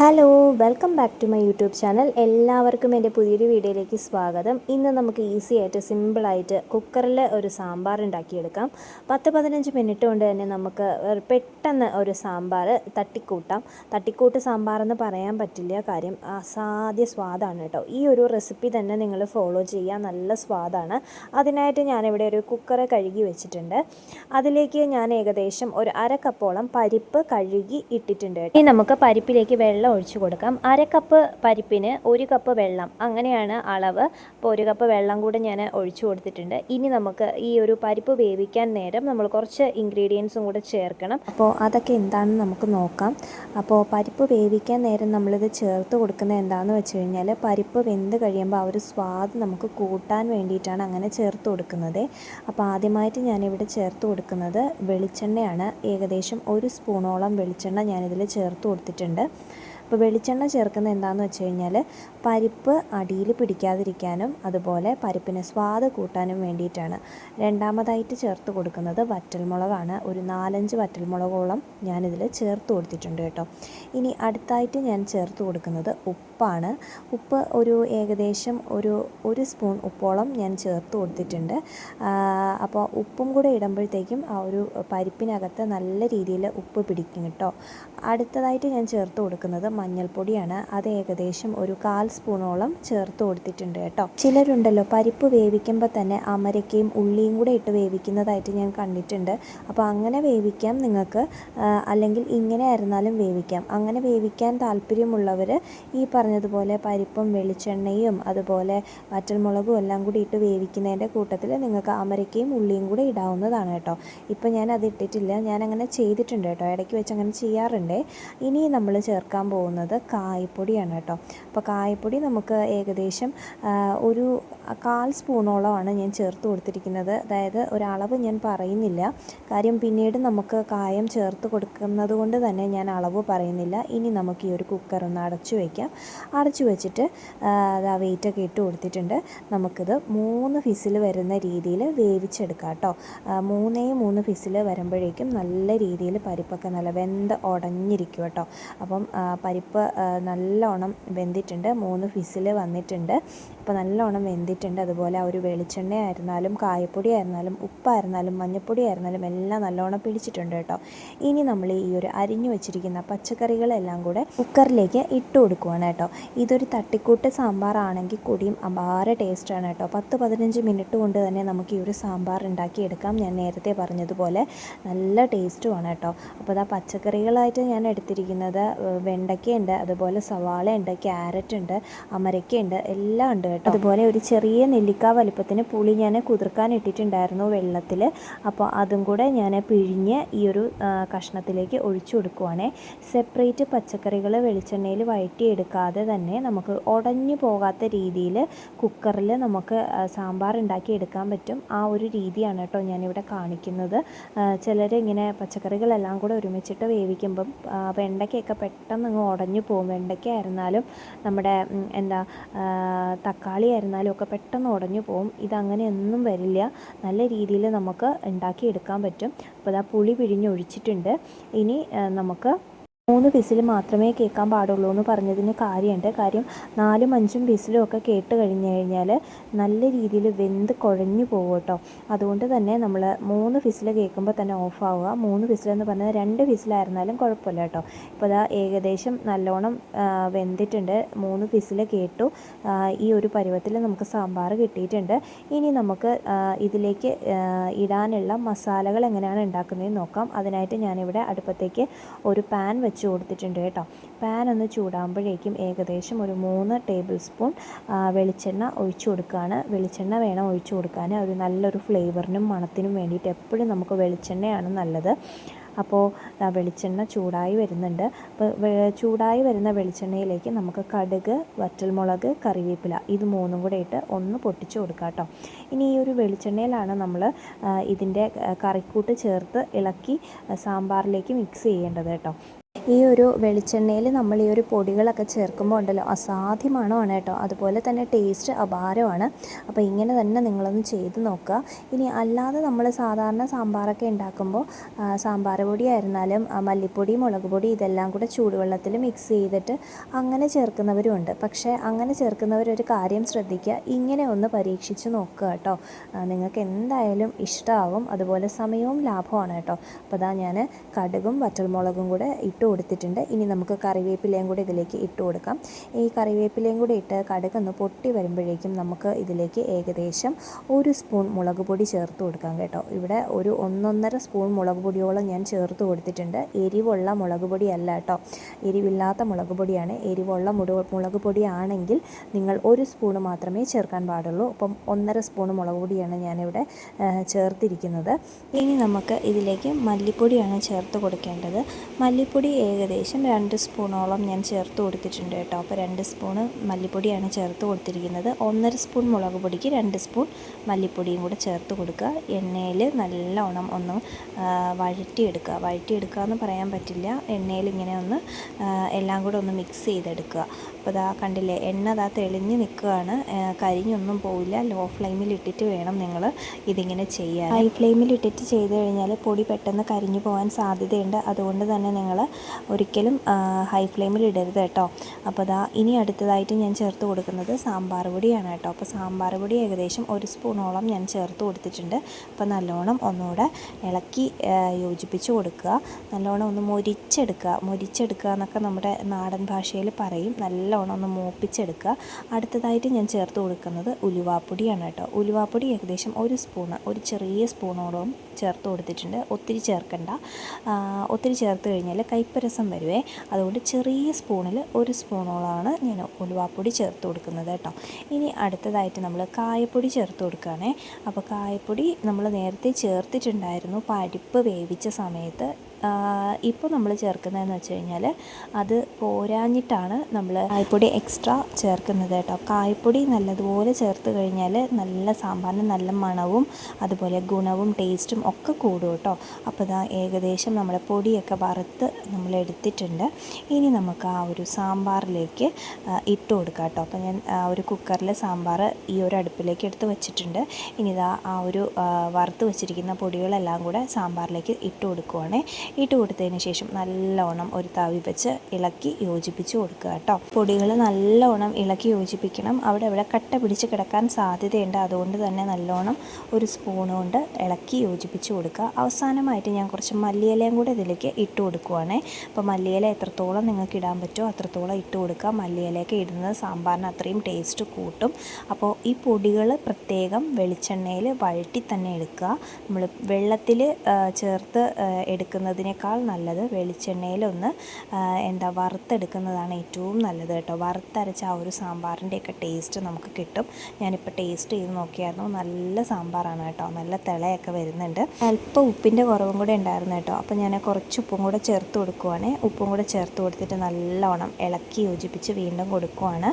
Hello welcome back to my YouTube channel എല്ലാവർക്കും എന്റെ പുതിയൊരു വീഡിയോയിലേക്ക് സ്വാഗതം. ഇന്ന് നമുക്ക് ഈസി ആയിട്ട് സിമ്പിളായിട്ട് കുക്കറിൽ ഒരു സാമ്പാർ ഉണ്ടാക്കിയെടുക്കാം. പത്ത് പതിനഞ്ച് മിനിറ്റ് കൊണ്ട് തന്നെ നമുക്ക് പെട്ടെന്ന് ഒരു സാമ്പാർ തട്ടിക്കൂട്ടാം. തട്ടിക്കൂട്ട് സാമ്പാർ എന്ന് പറയാൻ പറ്റില്ല. കാര്യം അസാധ്യ സ്വാദാണ് കേട്ടോ. ഈ ഒരു റെസിപ്പി തന്നെ നിങ്ങൾ ഫോളോ ചെയ്യുക നല്ല സ്വാദാണ്. അതിനായിട്ട് ഞാനിവിടെ ഒരു കുക്കർ കഴുകി വെച്ചിട്ടുണ്ട്. അതിലേക്ക് ഞാൻ ഏകദേശം ഒരു അര കപ്പോളം പരിപ്പ് കഴുകി ഇട്ടിട്ടുണ്ട് ഇനി നമുക്ക് പരിപ്പിലേക്ക് വെള്ളം ഒഴിച്ചു കൊടുക്കാം. അര കപ്പ് പരിപ്പിന് ഒരു കപ്പ് വെള്ളം. അങ്ങനെയാണ് അളവ്. അപ്പോൾ ഒരു കപ്പ് വെള്ളം കൂടെ ഞാൻ ഒഴിച്ചു കൊടുത്തിട്ടുണ്ട്. ഇനി നമുക്ക് ഈ ഒരു പരിപ്പ് വേവിക്കാൻ നേരം നമ്മൾ കുറച്ച് ഇൻഗ്രീഡിയൻസും കൂടെ ചേർക്കണം. അപ്പോൾ അതൊക്കെ എന്താണെന്ന് നമുക്ക് നോക്കാം. അപ്പോൾ പരിപ്പ് വേവിക്കാൻ നേരം നമ്മളിത് ചേർത്ത് കൊടുക്കുന്നത് എന്താണെന്ന് വെച്ച് കഴിഞ്ഞാൽ പരിപ്പ് വെന്ത് കഴിയുമ്പോൾ ആ ഒരു സ്വാദ് നമുക്ക് കൂട്ടാൻ വേണ്ടിയിട്ടാണ് അങ്ങനെ ചേർത്ത് കൊടുക്കുന്നത്. അപ്പോൾ ആദ്യമായിട്ട് ഞാനിവിടെ ചേർത്ത് കൊടുക്കുന്നത് വെളിച്ചെണ്ണയാണ്. ഏകദേശം ഒരു സ്പൂണോളം വെളിച്ചെണ്ണ ഞാനിതിൽ ചേർത്ത് കൊടുത്തിട്ടുണ്ട്. അപ്പോൾ വെളിച്ചെണ്ണ ചേർക്കുന്നത് എന്താണെന്ന് വെച്ച് കഴിഞ്ഞാൽ പരിപ്പ് അടിയിൽ പിടിക്കാതിരിക്കാനും അതുപോലെ പരിപ്പിന് സ്വാദ് കൂട്ടാനും വേണ്ടിയിട്ടാണ്. രണ്ടാമതായിട്ട് ചേർത്ത് കൊടുക്കുന്നത് വറ്റൽമുളകാണ്. ഒരു നാലഞ്ച് വറ്റൽമുളകോളം ഞാനിതിൽ ചേർത്ത് കൊടുത്തിട്ടുണ്ട് കേട്ടോ. ഇനി അടുത്തായിട്ട് ഞാൻ ചേർത്ത് കൊടുക്കുന്നത് ഉപ്പാണ്. ഉപ്പ് ഒരു ഏകദേശം ഒരു ഒരു സ്പൂൺ ഉപ്പോളം ഞാൻ ചേർത്ത് കൊടുത്തിട്ടുണ്ട്. അപ്പോൾ ഉപ്പും കൂടെ ഇടുമ്പോഴത്തേക്കും ആ ഒരു പരിപ്പിനകത്ത് നല്ല രീതിയിൽ ഉപ്പ് പിടിക്കും കേട്ടോ. അടുത്തതായിട്ട് ഞാൻ ചേർത്ത് കൊടുക്കുന്നത് മഞ്ഞൾപ്പൊടിയാണ്. അത് ഏകദേശം ഒരു കാൽ സ്പൂണോളം ചേർത്ത് കൊടുത്തിട്ടുണ്ട് കേട്ടോ. ചിലരുണ്ടല്ലോ പരിപ്പ് വേവിക്കുമ്പോൾ തന്നെ അമരക്കയും ഉള്ളിയും കൂടെ ഇട്ട് വേവിക്കുന്നതായിട്ട് ഞാൻ കണ്ടിട്ടുണ്ട്. അപ്പോൾ അങ്ങനെ വേവിക്കാം നിങ്ങൾക്ക്. അല്ലെങ്കിൽ ഇങ്ങനെ ആയിരുന്നാലും വേവിക്കാം. അങ്ങനെ വേവിക്കാൻ താല്പര്യമുള്ളവർ ഈ പറഞ്ഞതുപോലെ പരിപ്പും വെളിച്ചെണ്ണയും അതുപോലെ വറ്റൽമുളകും എല്ലാം കൂടി ഇട്ട് വേവിക്കുന്നതിന്റെ കൂട്ടത്തിൽ നിങ്ങൾക്ക് അമരക്കയും ഉള്ളിയും കൂടെ ഇടാവുന്നതാണ് കേട്ടോ. ഇപ്പോൾ ഞാൻ അത് ഇട്ടിട്ടില്ല. ഞാൻ അങ്ങനെ ചെയ്തിട്ടുണ്ട് കേട്ടോ. ഇടയ്ക്ക് വെച്ച് അങ്ങനെ ചെയ്യാറുണ്ട്. ഇനി നമ്മൾ ചേർക്കാൻ പോകുന്നത് പോകുന്നത് കായപ്പൊടിയാണ് കേട്ടോ. അപ്പോൾ കായപ്പൊടി നമുക്ക് ഏകദേശം ഒരു കാൽ സ്പൂണോളമാണ് ഞാൻ ചേർത്ത് കൊടുത്തിരിക്കുന്നത്. അതായത് ഒരളവ് ഞാൻ പറയുന്നില്ല. കാര്യം പിന്നീട് നമുക്ക് കായം ചേർത്ത് കൊടുക്കുന്നത് കൊണ്ട് തന്നെ ഞാൻ അളവ് പറയുന്നില്ല. ഇനി നമുക്ക് ഈ ഒരു കുക്കർ ഒന്ന് അടച്ചു വയ്ക്കാം അടച്ചു വെച്ചിട്ട് അത് ആ വെയിറ്റൊക്കെ ഇട്ട് കൊടുത്തിട്ടുണ്ട്. നമുക്കിത് മൂന്ന് ഫിസിൽ വരുന്ന രീതിയിൽ വേവിച്ചെടുക്കാം കേട്ടോ. മൂന്നേ മൂന്ന് ഫിസിൽ വരുമ്പോഴേക്കും നല്ല രീതിയിൽ പരിപ്പൊക്കെ നല്ല വെന്ത് ഉടഞ്ഞിരിക്കും കേട്ടോ. അപ്പം പരിപ്പ് നല്ലോണം വെന്തിട്ടുണ്ട്. മൂന്ന് ഫിസിൽ വന്നിട്ടുണ്ട്. അപ്പോൾ നല്ലോണം വെന്തിട്ടുണ്ട്. അതുപോലെ ആ ഒരു വെളിച്ചെണ്ണ ആയിരുന്നാലും കായപ്പൊടി ആയിരുന്നാലും ഉപ്പായിരുന്നാലും മഞ്ഞൾപ്പൊടി ആയിരുന്നാലും എല്ലാം നല്ലോണം പിടിച്ചിട്ടുണ്ട് കേട്ടോ. ഇനി നമ്മൾ ഈ ഒരു അരിഞ്ഞു വെച്ചിരിക്കുന്ന പച്ചക്കറികളെല്ലാം കൂടെ കുക്കറിലേക്ക് ഇട്ട് കൊടുക്കുവാണ് കേട്ടോ. ഇതൊരു തട്ടിക്കൂട്ട് സാമ്പാറാണെങ്കിൽ കൂടിയും അപാര ടേസ്റ്റാണ് കേട്ടോ. പത്ത് പതിനഞ്ച് മിനിറ്റ് കൊണ്ട് തന്നെ നമുക്ക് ഈ ഒരു സാമ്പാർ ഉണ്ടാക്കിയെടുക്കാം. ഞാൻ നേരത്തെ പറഞ്ഞതുപോലെ നല്ല ടേസ്റ്റുമാണ് കേട്ടോ. അപ്പോൾ അതാ പച്ചക്കറികളായിട്ട് ഞാൻ എടുത്തിരിക്കുന്നത് വെണ്ടയ്ക്കയുണ്ട് അതുപോലെ സവാള ഉണ്ട് ക്യാരറ്റ് ഉണ്ട് അമരയ്ക്കയുണ്ട് എല്ലാം ഉണ്ട് കേട്ടോ. അതുപോലെ ഒരു ചെറിയ നെല്ലിക്ക വലിപ്പത്തിന് പുളി ഞാൻ കുതിർക്കാൻ ഇട്ടിട്ടുണ്ടായിരുന്നു വെള്ളത്തിൽ. അപ്പോൾ അതും കൂടെ ഞാൻ പിഴിഞ്ഞ് ഈ ഒരു കഷ്ണത്തിലേക്ക് ഒഴിച്ചു കൊടുക്കുവാണേ. സെപ്പറേറ്റ് പച്ചക്കറികൾ വെളിച്ചെണ്ണയിൽ വഴറ്റിയെടുക്കാതെ തന്നെ നമുക്ക് ഉടഞ്ഞു പോകാത്ത രീതിയിൽ കുക്കറിൽ നമുക്ക് സാമ്പാർ ഉണ്ടാക്കി എടുക്കാൻ പറ്റും. ആ ഒരു രീതിയാണ് കേട്ടോ ഞാനിവിടെ കാണിക്കുന്നത്. ചിലർ ഇങ്ങനെ പച്ചക്കറികളെല്ലാം കൂടെ ഒരുമിച്ചിട്ട് വേവിക്കുമ്പം വെണ്ടയ്ക്കൊക്കെ പെട്ടെന്ന് ഉടഞ്ഞു പോകും. വെണ്ടയ്ക്ക ആയിരുന്നാലും നമ്മുടെ എന്താ തക്കാളി ആയിരുന്നാലും ഒക്കെ പെട്ടെന്ന് ഉടഞ്ഞു പോകും. ഇതങ്ങനെയൊന്നും വരില്ല. നല്ല രീതിയിൽ നമുക്ക് ഉണ്ടാക്കിയെടുക്കാൻ പറ്റും. അപ്പോൾ ഇതാ പുളി പിഴിഞ്ഞൊഴിച്ചിട്ടുണ്ട്. ഇനി നമുക്ക് മൂന്ന് വിസിൽ മാത്രമേ കേൾക്കാൻ പാടുള്ളൂ എന്ന് പറഞ്ഞതിന് കാര്യമുണ്ട്. കാര്യം നാലും അഞ്ചും വിസിലും ഒക്കെ കേട്ട് കഴിഞ്ഞു കഴിഞ്ഞാൽ നല്ല രീതിയിൽ വെന്ത് കുഴഞ്ഞു പോകും കേട്ടോ. അതുകൊണ്ട് തന്നെ നമ്മൾ മൂന്ന് വിസിൽ കേൾക്കുമ്പോൾ തന്നെ ഓഫ് ആവുക. മൂന്ന് വിസിൽ എന്ന് പറഞ്ഞാൽ രണ്ട് വിസിലായിരുന്നാലും കുഴപ്പമില്ല കേട്ടോ. ഇപ്പോൾ അതാ ഏകദേശം നല്ലോണം വെന്തിട്ടുണ്ട്. മൂന്ന് വിസിൽ കേട്ടു. ഈ ഒരു പരുവത്തിൽ നമുക്ക് സാമ്പാർ കിട്ടിയിട്ടുണ്ട്. ഇനി നമുക്ക് ഇതിലേക്ക് ഇടാനുള്ള മസാലകൾ എങ്ങനെയാണ് ഉണ്ടാക്കുന്നതെന്ന് നോക്കാം. അതിനായിട്ട് ഞാനിവിടെ അടുപ്പത്തേക്ക് ഒരു പാൻ വെച്ച് വെച്ച് കൊടുത്തിട്ടുണ്ട് കേട്ടോ. പാൻ ഒന്ന് ചൂടാകുമ്പോഴേക്കും ഏകദേശം ഒരു മൂന്ന് ടേബിൾ സ്പൂൺ വെളിച്ചെണ്ണ ഒഴിച്ചു കൊടുക്കുകയാണ്. വെളിച്ചെണ്ണ വേണം ഒഴിച്ചു കൊടുക്കാൻ. ഒരു നല്ലൊരു ഫ്ലേവറിനും മണത്തിനും വേണ്ടിയിട്ട് എപ്പോഴും നമുക്ക് വെളിച്ചെണ്ണയാണ് നല്ലത്. അപ്പോൾ വെളിച്ചെണ്ണ ചൂടായി വരുന്നുണ്ട്. അപ്പോൾ ചൂടായി വരുന്ന വെളിച്ചെണ്ണയിലേക്ക് നമുക്ക് കടുക് വറ്റൽമുളക് കറിവേപ്പില ഇത് മൂന്നും കൂടെ ഇട്ട് ഒന്ന് പൊട്ടിച്ച് കൊടുക്കാം കേട്ടോ. ഇനി ഈ ഒരു വെളിച്ചെണ്ണയിലാണ് നമ്മൾ ഇതിന്റെ കറിക്കൂട്ട് ചേർത്ത് ഇളക്കി സാമ്പാറിലേക്ക് മിക്സ് ചെയ്യേണ്ടത് കേട്ടോ. ഈ ഒരു വെളിച്ചെണ്ണയിൽ നമ്മൾ ഈ ഒരു പൊടികളൊക്കെ ചേർക്കുമ്പോൾ ഉണ്ടല്ലോ അസാധ്യമാണമാണ് കേട്ടോ. അതുപോലെ തന്നെ ടേസ്റ്റ് അപാരമാണ്. അപ്പോൾ ഇങ്ങനെ തന്നെ നിങ്ങളൊന്ന് ചെയ്ത് നോക്കുക. ഇനി അല്ലാതെ നമ്മൾ സാധാരണ സാമ്പാറൊക്കെ ഉണ്ടാക്കുമ്പോൾ സാമ്പാർ പൊടി ആയിരുന്നാലും മല്ലിപ്പൊടി മുളക് പൊടി ഇതെല്ലാം കൂടെ ചൂടുവെള്ളത്തിൽ മിക്സ് ചെയ്തിട്ട് അങ്ങനെ ചേർക്കുന്നവരുമുണ്ട് പക്ഷേ അങ്ങനെ ചേർക്കുന്നവരൊരു കാര്യം ശ്രദ്ധിക്കുക. ഇങ്ങനെ ഒന്ന് പരീക്ഷിച്ച് നോക്കുക കേട്ടോ. നിങ്ങൾക്ക് എന്തായാലും ഇഷ്ടമാകും അതുപോലെ സമയവും ലാഭമാണ് കേട്ടോ. അപ്പോൾ അതാ ഞാൻ കടുകും വറ്റൽമുളകും കൂടെ ഇട്ട് കൊടുത്തിട്ടുണ്ട്. ഇനി നമുക്ക് കറിവേപ്പിലയും കൂടി ഇതിലേക്ക് ഇട്ട് കൊടുക്കാം. ഈ കറിവേപ്പിലയും കൂടി ഇട്ട് കടുകൊന്ന് പൊട്ടി വരുമ്പോഴേക്കും നമുക്ക് ഇതിലേക്ക് ഏകദേശം ഒരു സ്പൂൺ മുളക് പൊടി ചേർത്ത് കൊടുക്കാം കേട്ടോ. ഇവിടെ ഒരു ഒന്നൊന്നര സ്പൂൺ മുളക് പൊടിയോളം ഞാൻ ചേർത്ത് കൊടുത്തിട്ടുണ്ട്. എരിവുള്ള മുളക് പൊടിയല്ല കേട്ടോ. എരിവില്ലാത്ത മുളക് പൊടിയാണ്. എരിവുള്ള മുളക് പൊടിയാണെങ്കിൽ നിങ്ങൾ ഒരു സ്പൂൺ മാത്രമേ ചേർക്കാൻ പാടുള്ളൂ. അപ്പം ഒന്നര സ്പൂൺ മുളക് പൊടിയാണ് ഞാനിവിടെ ചേർത്തിരിക്കുന്നത്. ഇനി നമുക്ക് ഇതിലേക്ക് മല്ലിപ്പൊടിയാണ് ചേർത്ത് കൊടുക്കേണ്ടത്. മല്ലിപ്പൊടി ഏകദേശം രണ്ട് സ്പൂണോളം ഞാൻ ചേർത്ത് കൊടുത്തിട്ടുണ്ട് കേട്ടോ. അപ്പോൾ രണ്ട് സ്പൂണ് മല്ലിപ്പൊടിയാണ് ചേർത്ത് കൊടുത്തിരിക്കുന്നത്. ഒന്നര സ്പൂൺ മുളക് പൊടിക്ക് രണ്ട് സ്പൂൺ മല്ലിപ്പൊടിയും കൂടെ ചേർത്ത് കൊടുക്കുക. എണ്ണയിൽ നല്ലോണം ഒന്ന് വഴറ്റിയെടുക്കുക. വഴറ്റിയെടുക്കുക എന്ന് പറയാൻ പറ്റില്ല. എണ്ണയിൽ ഇങ്ങനെ ഒന്ന് എല്ലാം കൂടെ ഒന്ന് മിക്സ് ചെയ്തെടുക്കുക. അപ്പോൾ ഇതാ കണ്ടില്ലേ എണ്ണ ഇതാ തെളിഞ്ഞ് നിൽക്കുകയാണ്. കരിഞ്ഞൊന്നും പോവില്ല. ലോ ഫ്ലെയിമിൽ ഇട്ടിട്ട് വേണം നിങ്ങൾ ഇതിങ്ങനെ ചെയ്യാൻ. ഹൈ ഫ്ലെയിമിൽ ഇട്ടിട്ട് ചെയ്ത് കഴിഞ്ഞാൽ പൊടി പെട്ടെന്ന് കരിഞ്ഞു പോകാൻ സാധ്യതയുണ്ട്. അതുകൊണ്ട് തന്നെ നിങ്ങൾ ഒരിക്കലും ഹൈ ഫ്ലെയിമിൽ ഇടരുത് കേട്ടോ. അപ്പോൾ ഇതാ ഇനി അടുത്തതായിട്ട് ഞാൻ ചേർത്ത് കൊടുക്കുന്നത് സാമ്പാർ പൊടിയാണ് കേട്ടോ. അപ്പോൾ സാമ്പാർ പൊടി ഏകദേശം ഒരു സ്പൂണോളം ഞാൻ ചേർത്ത് കൊടുത്തിട്ടുണ്ട്. അപ്പോൾ നല്ലോണം ഒന്നുകൂടെ ഇളക്കി യോജിപ്പിച്ച് കൊടുക്കുക. നല്ലോണം ഒന്ന് മൊരിച്ചെടുക്കുക. മൊരിച്ചെടുക്കുക എന്നൊക്കെ നമ്മുടെ നാടൻ ഭാഷയിൽ പറയും. നല്ലോണം ഒന്ന് മൂപ്പിച്ചെടുക്കുക. അടുത്തതായിട്ട് ഞാൻ ചേർത്ത് കൊടുക്കുന്നത് ഉലുവാപ്പൊടിയാണ് കേട്ടോ. ഉലുവാപ്പൊടി ഏകദേശം ഒരു സ്പൂണ് ഒരു ചെറിയ സ്പൂണോളം ചേർത്ത് കൊടുത്തിട്ടുണ്ട്. ഒത്തിരി ചേർക്കണ്ട. ഒത്തിരി ചേർത്ത് കഴിഞ്ഞാൽ കയ്പ്പരസം വരുവേ. അതുകൊണ്ട് ചെറിയ സ്പൂണിൽ ഒരു സ്പൂണോളമാണ് ഞാൻ ഉലുവാപ്പൊടി ചേർത്ത് കൊടുക്കുന്നത് കേട്ടോ. ഇനി അടുത്തതായിട്ട് നമ്മൾ കായപ്പൊടി ചേർത്ത് കൊടുക്കുകയാണേ. അപ്പോൾ കായപ്പൊടി നമ്മൾ നേരത്തെ ചേർത്തിട്ടുണ്ടായിരുന്നു. പരിപ്പ് വേവിച്ച സമയത്ത് ഇപ്പോൾ നമ്മൾ ചേർക്കുന്നതെന്ന് വെച്ച് കഴിഞ്ഞാൽ അത് പോരാഞ്ഞിട്ടാണ് നമ്മൾ കായപ്പൊടി എക്സ്ട്രാ ചേർക്കുന്നത് കേട്ടോ. കായപ്പൊടി നല്ലതുപോലെ ചേർത്ത് കഴിഞ്ഞാൽ നല്ല സാമ്പാറിന് നല്ല മണവും അതുപോലെ ഗുണവും ടേസ്റ്റും ഒക്കെ കൂടും കേട്ടോ. അപ്പോൾ ഇതാ ഏകദേശം നമ്മുടെ പൊടിയൊക്കെ വറുത്ത് നമ്മൾ എടുത്തിട്ടുണ്ട്. ഇനി നമുക്ക് ആ ഒരു സാമ്പാറിലേക്ക് ഇട്ട് കൊടുക്കാം കേട്ടോ. അപ്പോൾ ഞാൻ ഒരു കുക്കറിൽ സാമ്പാർ ഈ ഒരു അടുപ്പിലേക്ക് എടുത്ത് വെച്ചിട്ടുണ്ട്. ഇനി ഇതാ ആ ഒരു വറുത്ത് വെച്ചിരിക്കുന്ന പൊടികളെല്ലാം കൂടെ സാമ്പാറിലേക്ക് ഇട്ട് കൊടുക്കുവാണേ. ഇട്ട് കൊടുത്തതിന് ശേഷം നല്ലോണം ഒരു തവി വെച്ച് ഇളക്കി യോജിപ്പിച്ച് കൊടുക്കുക കേട്ടോ. പൊടികൾ നല്ലോണം ഇളക്കി യോജിപ്പിക്കണം. അവിടെ ഇവിടെ കട്ട പിടിച്ച് കിടക്കാൻ സാധ്യതയുണ്ട്. അതുകൊണ്ട് തന്നെ നല്ലോണം ഒരു സ്പൂൺ കൊണ്ട് ഇളക്കി യോജിപ്പിച്ച് കൊടുക്കുക. അവസാനമായിട്ട് ഞാൻ കുറച്ച് മല്ലിയിലയും കൂടെ ഇതിലേക്ക് ഇട്ട് കൊടുക്കുവാണേ. അപ്പോൾ മല്ലിയില എത്രത്തോളം നിങ്ങൾക്ക് ഇടാൻ പറ്റുമോ അത്രത്തോളം ഇട്ട് കൊടുക്കുക. മല്ലിയിലയൊക്കെ ഇടുന്നത് സാമ്പാറിന് അത്രയും ടേസ്റ്റ് കൂട്ടും. അപ്പോൾ ഈ പൊടികൾ പ്രത്യേകം വെളിച്ചെണ്ണയിൽ വഴറ്റി തന്നെ എടുക്കുക. നമ്മൾ വെള്ളത്തിൽ ചേർത്ത് ആ, എടുക്കുന്നതിനേക്കാൾ നല്ലത് വെളിച്ചെണ്ണയിലൊന്ന് എന്താ വറുത്തെടുക്കുന്നതാണ് ഏറ്റവും നല്ലത് കേട്ടോ. വറുത്തരച്ച ആ ഒരു സാമ്പാറിന്റെയൊക്കെ ടേസ്റ്റ് നമുക്ക് കിട്ടും. ഞാനിപ്പോൾ ടേസ്റ്റ് ചെയ്ത് നോക്കിയായിരുന്നു. നല്ല സാമ്പാറാണ് കേട്ടോ. നല്ല തിളയൊക്കെ വരുന്നുണ്ട്. അല്പം ഉപ്പിന്റെ കുറവും കൂടെ ഉണ്ടായിരുന്നു കേട്ടോ. അപ്പോൾ ഞാൻ കുറച്ച് ഉപ്പും കൂടെ ചേർത്ത് കൊടുക്കുവാണ്. ഉപ്പും കൂടെ ചേർത്ത് കൊടുത്തിട്ട് നല്ലോണം ഇളക്കി യോജിപ്പിച്ച് വീണ്ടും കൊടുക്കുവാണ്.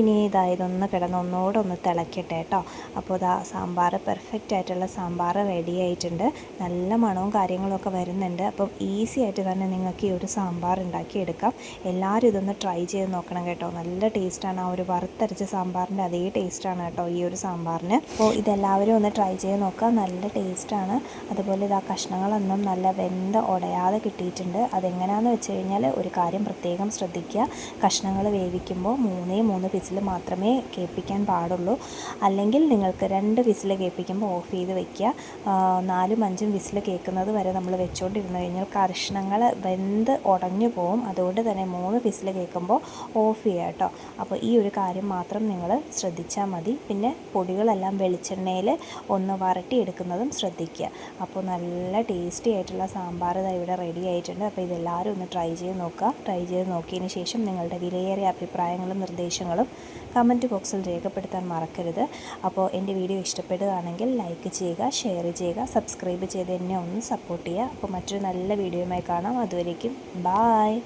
ഇനി ഇതാ ഇതൊന്ന് കിടന്ന് ഒന്നുകൂടെ ഒന്ന് തിളക്കട്ടെ കേട്ടോ. അപ്പോൾ ഇതാ സാമ്പാർ പെർഫെക്റ്റ് ആയിട്ടുള്ള സാമ്പാർ റെഡി ആയിട്ടുണ്ട്. നല്ല മണവും കാര്യങ്ങളൊക്കെ വരുന്നുണ്ട്. അപ്പം ഈസി ആയിട്ട് തന്നെ നിങ്ങൾക്ക് ഈ ഒരു സാമ്പാർ ഉണ്ടാക്കിയെടുക്കാം. എല്ലാവരും ഇതൊന്ന് ട്രൈ ചെയ്ത് നോക്കണം കേട്ടോ. നല്ല ടേസ്റ്റാണ് ആ ഒരു വറുത്തരച്ച സാമ്പാറിന്റെ അതേ ടേസ്റ്റാണ് കേട്ടോ ഈ ഒരു സാമ്പാറിന്. അപ്പോൾ ഇതെല്ലാവരും ഒന്ന് ട്രൈ ചെയ്ത് നോക്കുക. നല്ല ടേസ്റ്റാണ് അതുപോലെ ഇതാ കഷ്ണങ്ങളൊന്നും നല്ല വെന്ത് ഉടയാതെ കിട്ടിയിട്ടുണ്ട്. അതെങ്ങനെയാണെന്ന് വെച്ച് കഴിഞ്ഞാൽ ഒരു കാര്യം പ്രത്യേകം ശ്രദ്ധിക്കുക. കഷ്ണങ്ങൾ വേവിക്കുമ്പോൾ മൂന്നേ മൂന്ന് വിസിൽ മാത്രമേ കേൾപ്പിക്കാൻ പാടുള്ളൂ. അല്ലെങ്കിൽ നിങ്ങൾക്ക് രണ്ട് വിസിൽ കേൾപ്പിക്കുമ്പോൾ ഓഫ് ചെയ്ത് വെക്കുക. നാലും അഞ്ചും വിസിൽ കേൾക്കുന്നത് വരെ നമ്മൾ വെച്ചുകൊണ്ടിരുന്ന് കഴിഞ്ഞാൽ കഷ്ണങ്ങൾ വെന്ത് ഉടഞ്ഞു പോവും. അതുകൊണ്ട് തന്നെ മൂന്ന് വിസിൽ കേൾക്കുമ്പോൾ ഓഫ് ചെയ്യുക കേട്ടോ. അപ്പോൾ ഈ ഒരു കാര്യം മാത്രം നിങ്ങൾ ശ്രദ്ധിച്ചാൽ മതി. പിന്നെ പൊടികളെല്ലാം വെളിച്ചെണ്ണയിൽ ഒന്ന് വരട്ടി എടുക്കുന്നതും ശ്രദ്ധിക്കുക. അപ്പോൾ നല്ല ടേസ്റ്റി ആയിട്ടുള്ള സാമ്പാർ ഇതാ ഇവിടെ റെഡി ആയിട്ടുണ്ട്. അപ്പോൾ ഇതെല്ലാവരും ഒന്ന് ട്രൈ ചെയ്ത് നോക്കുക. ട്രൈ ചെയ്ത് നോക്കിയതിന് ശേഷം നിങ്ങളുടെ വിലയേറിയ അഭിപ്രായങ്ങളും നിർദ്ദേശങ്ങളും കമന്റ് ബോക്സിൽ രേഖപ്പെടുത്താൻ മറക്കരുത്. അപ്പോൾ എന്റെ വീഡിയോ ഇഷ്ടപ്പെടുകയാണെങ്കിൽ ലൈക്ക് ചെയ്യുക ഷെയർ ചെയ്യുക സബ്സ്ക്രൈബ് ചെയ്ത് എന്നെ ഒന്ന് സപ്പോർട്ട് ചെയ്യുക. അപ്പോൾ മറ്റൊരു നല്ല വീഡിയോയുമായി കാണാം. അതുവരേക്കും ബായ്